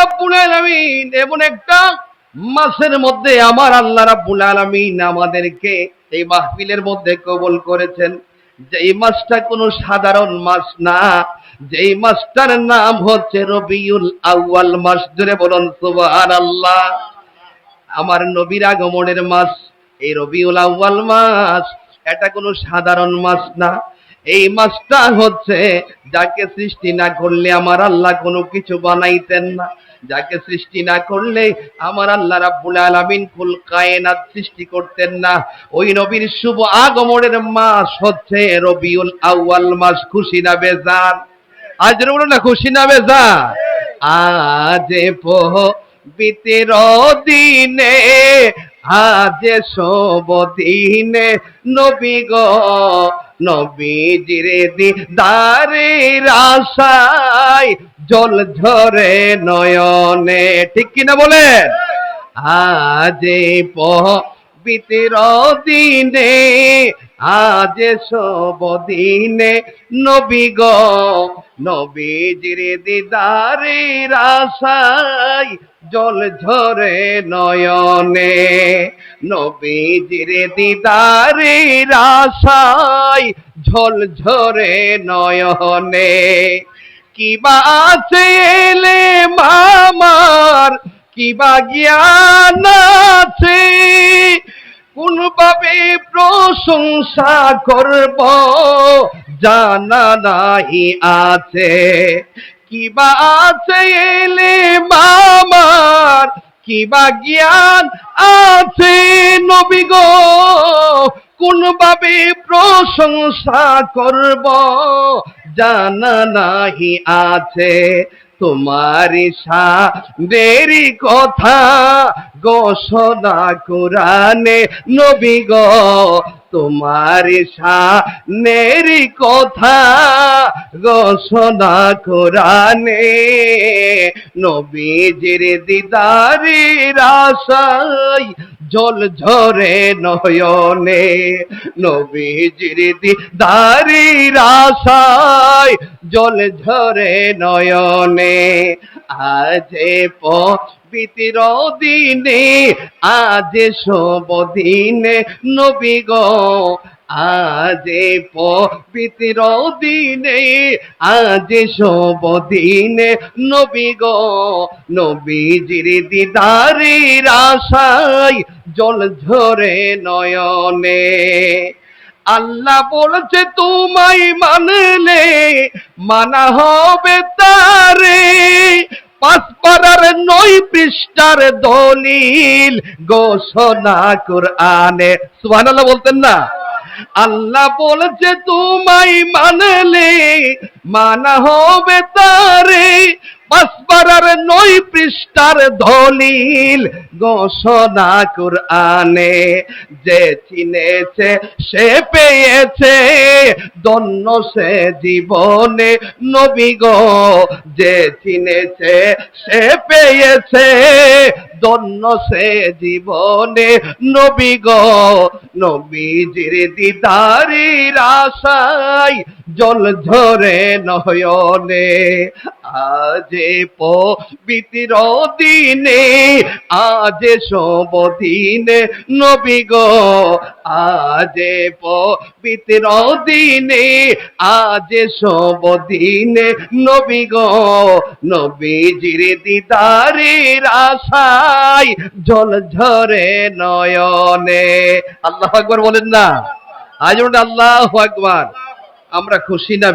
রাব্বুল আলামিন এমন একটা মাসের মধ্যে আমার আল্লাহ রাব্বুল আলামিন আমাদেরকে এই মাহফিলের মধ্যে করেছেন। মাসটা কোনো সাধারণ মাস না মাসটার নাম হচ্ছে রবিউল আউয়াল মাস। জুড়ে বলুন, সুবহানাল্লাহ। আমার নবীর আগমনের মাস, এই রবিউল আউয়াল মাস, এটা কোনো সাধারণ মাস না। এই মাসটা হচ্ছে, যাকে সৃষ্টি না করলে আমার আল্লাহ কোনো কিছু বানাইতেন না। যাকে সৃষ্টি না করলে আমার আল্লাহ রাব্বুল আলামিন কুল কায়নাত সৃষ্টি করতেন না। ওই নবীর শুভ আগমনের মাস হচ্ছে রবিউল আউয়াল মাস, খুশি না বেজার। আজ বলুন না, খুশি না বেজার? আজ পহ বিতের দিনে, আজ সব দিনে নবী গো নবীজির দিদারে আশায় জল ঝরে নয়নে ঠিক কিনা বলেন? আজ পহ বিতের দিনে, আজ সব দিনে, নবী গো, নবীজির দিদারের আশায় জল ঝরে নয়নে, নবীজির দিদারের আশায় ঝল ঝরে নয়নে। কিবা আছে এলে মামার, কিবা জ্ঞান আছে কোনভাবে প্রশংসা করব। জানা নাই আছে। কিবা আছে এলে মামার কিবা জ্ঞান আছে নবী গো। কোনভাবে প্রশংসা করব? জানা নাহি আছে তোমার সাদেরই কথা। ঘোষণা কোরআনে নবী গো তোমার সানেরই কথা ঘোষণা কোরআনে নবীজির দিদারি রাসাই জল ঝরে নয়নে নবীজির দিদারি আশায় জল ঝরে নয়নে। আজে পবিত্র দিনে, আজ সব দিনে নবী গো। আজে পবিত্র দিনে, আজ সব দিনে নবী গো। নবীজির দিদারের আশায় জল ঝরে নয়নে। আল্লাহ বলছে, তোমায় মানলে মানা হবে তারে। পাঁচ পাড়ার নয় পৃষ্ঠার দলিল ঘোষণা কোরআনে। সুবহানাল্লাহ বলতেন না। আল্লাহ বলছে, তোমায় মানলে মানা হবে তারে। পাঁচবারার নয় পৃষ্ঠার দলিল ঘোষণা কোরআনে। যে চিনেছে, সে পেয়েছে দন্য সে জীবনে। নবী গো, যে চিনেছে, সে পেয়েছে দন্য সে জীবনে। নবী গো, নবীজির দিদারির আশায় জল ঝরে নয়নে। আজে পবিত্র দিনে আজ সব দিনে। নবী গো, আজে পবিত্র দিনে আজ সব দিনে। নবী গো, নবীজির দিদারের আশায় জল ঝরে নয়নে। আল্লাহ আকবার বলেন না। আজ আল্লাহ আকবার। আমরা খুশি না?